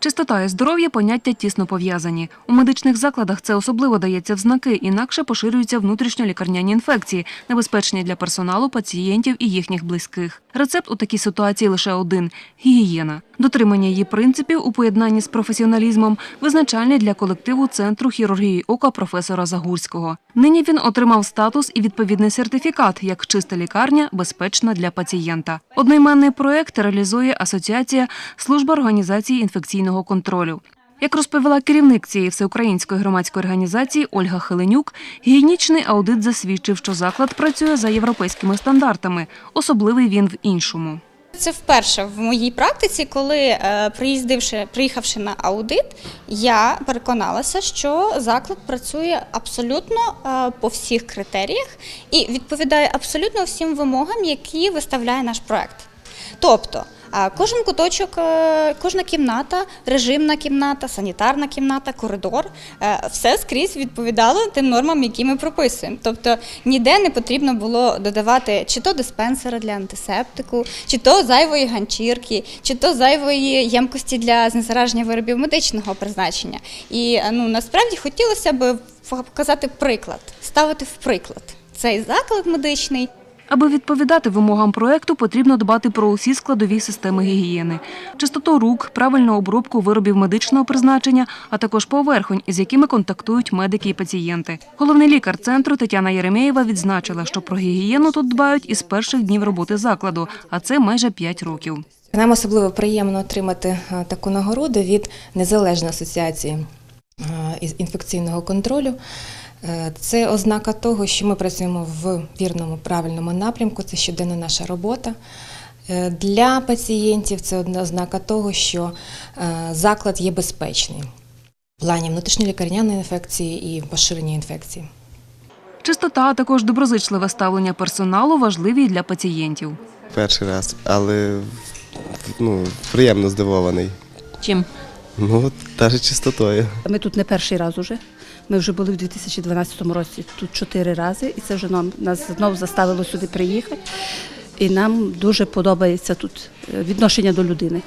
Чистота і здоров'я поняття тісно пов'язані. У медичних закладах це особливо дається в знаки, інакше поширюються внутрішньолікарняні інфекції, небезпечні для персоналу, пацієнтів і їхніх близьких. Рецепт у такій ситуації лише один гігієна. Дотримання її принципів у поєднанні з професіоналізмом визначальний для колективу центру хірургії ока професора Загурського. Нині він отримав статус і відповідний сертифікат як чиста лікарня, безпечна для пацієнта. Одноіменний проект реалізує асоціація служба організації інфекційного контролю. Як розповіла керівник цієї всеукраїнської громадської організації Ольга Хеленюк, гігієнічний аудит засвідчив, що заклад працює за європейськими стандартами. Особливий він в іншому. Це вперше в моїй практиці, коли е, приїздивши, приїхавши на аудит, я переконалася, що заклад працює абсолютно е, по всіх критеріях і відповідає абсолютно всім вимогам, які виставляє наш проект. Тобто, е, кожен куточок, е, кожна кімната, режимна кімната, санітарна кімната, коридор, е, все скрізь відповідало тим нормам, які ми прописуємо. Тобто ніде не потрібно було додавати чи то диспенсера для антисептику, чи то зайвої ганчірки, чи то зайвої ємкості для знезараження виробів медичного призначення. І е, ну насправді хотілося б показати приклад, ставити в приклад цей заклад медичний. Аби відповідати вимогам проекту, потрібно дбати про усі складові системи гігієни: чистоту рук, правильну обробку виробів медичного призначення, а також поверхонь, з якими контактують медики і пацієнти. Головний лікар центру Тетяна Єремєєва відзначила, що про гігієну тут дбають із перших днів роботи закладу, а це майже 5 років. Нам особливо приємно отримати е, таку нагороду від Незалежної асоціації із інфекційного контролю. Е, Це ознака того, що ми працюємо в вірному правильному напрямку. Це щоденна наша робота. Е, Для пацієнтів це одна ознака того, що е, заклад є безпечний в плані внутрішньолікарняної інфекції і поширення інфекції. Чистота, а також доброзичливе ставлення персоналу важливі для пацієнтів. Перший раз, але ну, приємно здивований. Чим? Ну, навіть чистотою. Ми тут не перший раз уже. Ми вже були в 2012 році тут чотири рази, і це вже нам нас знову заставило сюди приїхати. І нам дуже подобається тут е, відношення до людини.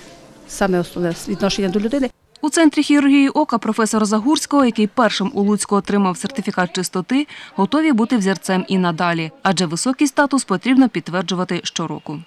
Саме основне відношення до людини. У центрі хірургії ока професора Загурського, який першим у Луцьку отримав сертифікат чистоти, готові бути взірцем і надалі, адже високий статус потрібно підтверджувати щороку.